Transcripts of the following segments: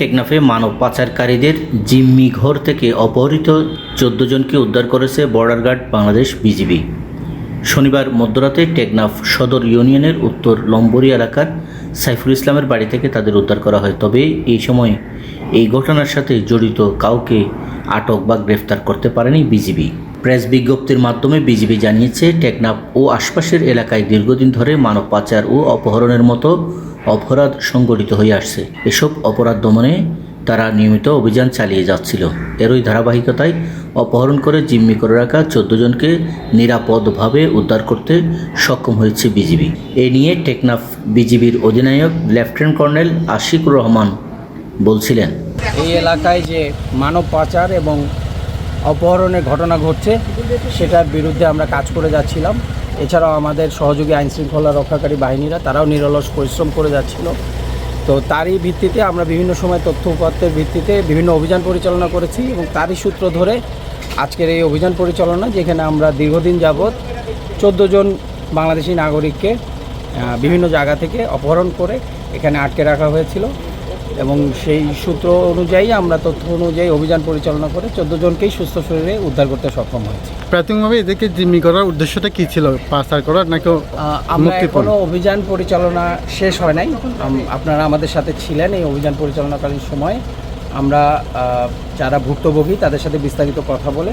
টেকনাফে মানব পাচারকারীদের জিম্মি ঘর থেকে অপহৃত চোদ্দ জনকে উদ্ধার করেছে বর্ডার গার্ড বাংলাদেশ বিজিবি। শনিবার মধ্যরাতে টেকনাফ সদর ইউনিয়নের উত্তর লম্বরি এলাকার সাইফুল ইসলামের বাড়ি থেকে তাদের উদ্ধার করা হয়। তবে এই সময় এই ঘটনার সাথে জড়িত কাউকে আটক বা গ্রেফতার করতে পারেনি বিজিবি। প্রেস বিজ্ঞপ্তির মাধ্যমে বিজিবি জানিয়েছে, টেকনাফ ও আশপাশের এলাকায় দীর্ঘদিন ধরে মানব পাচার ও অপহরণের মতো অপরাধ সংগঠিত হয়ে আসছে। এসব অপরাধ দমনে তারা নিয়মিত অভিযান চালিয়ে যাচ্ছিল। এরই ধারাবাহিকতায় অপহরণ করে জিম্মি করে রাখা চোদ্দ জনকে নিরাপদভাবে উদ্ধার করতে সক্ষম হয়েছে বিজিবি। এ নিয়ে টেকনাফ বিজিবির অধিনায়ক লেফটেন্যান্ট কর্নেল আশিকুর রহমান বলছিলেন। এই এলাকায় যে মানব পাচার এবং অপহরণের ঘটনা ঘটছে, সেটার বিরুদ্ধে আমরা কাজ করে যাচ্ছিলাম। এছাড়াও আমাদের সহযোগী আইন শৃঙ্খলা রক্ষাকারী বাহিনীরা, তারাও নিরলস পরিশ্রম করে যাচ্ছিল। তো তারই ভিত্তিতে আমরা বিভিন্ন সময় তথ্য উপাত্তের ভিত্তিতে বিভিন্ন অভিযান পরিচালনা করেছি এবং তারই সূত্র ধরে আজকের এই অভিযান পরিচালনা, যেখানে আমরা দীর্ঘদিন যাবৎ চোদ্দ জন বাংলাদেশি নাগরিককে বিভিন্ন জায়গা থেকে অপহরণ করে এখানে আটকে রাখা হয়েছিল। এবং সেই সূত্র অনুযায়ী আমরা তথ্য অনুযায়ী অভিযান পরিচালনা করে চোদ্দ জনকেই সুস্থ শরীরে উদ্ধার করতে সক্ষম হয়েছি। প্রাথমিকভাবে এদেরকে জিম্মি করার উদ্দেশ্যটা কী ছিল? পাচার করার নাকি আমরা? এখনও অভিযান পরিচালনা শেষ হয় নাই। আপনারা আমাদের সাথে ছিলেন এই অভিযান পরিচালনাকালীন সময়। আমরা যারা ভুক্তভোগী তাদের সাথে বিস্তারিত কথা বলে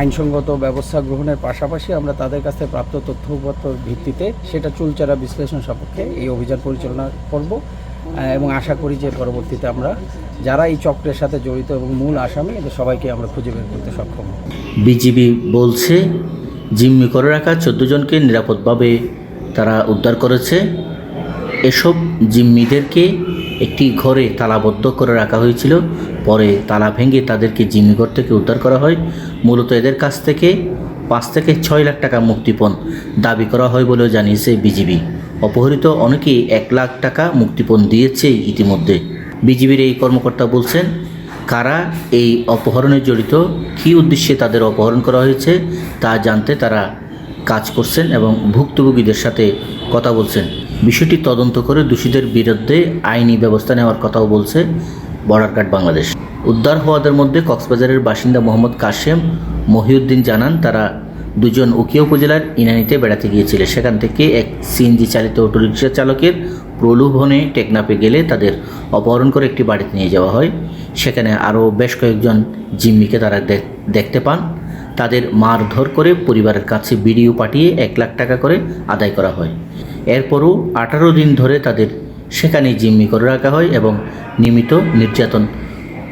আইনসঙ্গত ব্যবস্থা গ্রহণের পাশাপাশি আমরা তাদের কাছ থেকে প্রাপ্ত তথ্যপত্র ভিত্তিতে সেটা চুলচারা বিশ্লেষণ সাপেক্ষে এই অভিযান পরিচালনা করব। এবং আশা করি যে পরবর্তীতে আমরা যারা এই চক্রের সাথে জড়িত এবং মূল আসামি, এদের সবাইকে আমরা খুঁজে বের করতে সক্ষম বিজিবি বলছে, জিম্মি করে রাখা চোদ্দ জনকে নিরাপদভাবে তারা উদ্ধার করেছে। এসব জিম্মিদেরকে একটি ঘরে তালাবদ্ধ করে রাখা হয়েছিল। পরে তালা ভেঙে তাদেরকে জিম্মি ঘর থেকে উদ্ধার করা হয়। মূলত এদের কাছ থেকে পাঁচ থেকে ছয় লাখ টাকা মুক্তিপণ দাবি করা হয় বলেও জানিয়েছে বিজিবি। অপহৃত অনেকেই এক লাখ টাকা মুক্তিপণ দিয়েছে ইতিমধ্যে। বিজিবির এই কর্মকর্তা বলছেন, কারা এই অপহরণে জড়িত, কী উদ্দেশ্যে তাদের অপহরণ করা হয়েছে তা জানতে তারা কাজ করছেন এবং ভুক্তভোগীদের সাথে কথা বলছেন। বিষয়টি তদন্ত করে দোষীদের বিরুদ্ধে আইনি ব্যবস্থা নেওয়ার কথাও বলছে বর্ডার গার্ড বাংলাদেশ। উদ্ধার হওয়াদের মধ্যে কক্সবাজারের বাসিন্দা মোহাম্মদ কাশেম মহিউদ্দিন জানান, তারা দুজন উকিয়া উপজেলার ইনানিতে বেড়াতে গিয়েছিল। সেখান থেকে এক সিএনজি চালিত অটোরিকশা চালকের প্রলোভনে টেকনাপে গেলে তাদের অপহরণ করে একটি বাড়িতে নিয়ে যাওয়া হয়। সেখানে আরও বেশ কয়েকজন জিম্মিকে তারা দেখ- দেখতে পান। তাদের মারধর করে পরিবারের কাছে ভিডিও পাঠিয়ে এক লাখ টাকা করে আদায় করা হয়। এরপরও আঠারো দিন ধরে তাদের সেখানে জিম্মি করে রাখা হয় এবং নিয়মিত নির্যাতন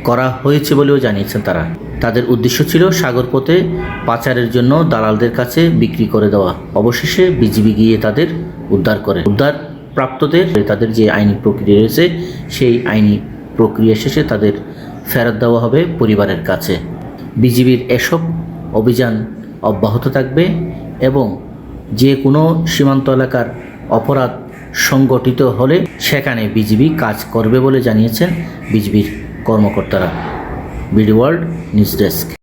করা হয়েছে বলেও জানিয়েছেন তারা। তাদের উদ্দেশ্য ছিল সাগরপথে পাচারের জন্য দালালদের কাছে বিক্রি করে দেওয়া। অবশেষে বিজিবি গিয়ে তাদের উদ্ধার করে। উদ্ধার প্রাপ্তদের, তাদের যে আইনি প্রক্রিয়া রয়েছে, সেই আইনি প্রক্রিয়া শেষে তাদের ফেরত দেওয়া হবে পরিবারের কাছে। বিজিবির এসব অভিযান অব্যাহত থাকবে এবং যে কোনো সীমান্ত এলাকার অপরাধ সংগঠিত হলে সেখানে বিজিবি কাজ করবে বলে জানিয়েছেন বিজিবির কর্মকর্তারা। B D world news desk.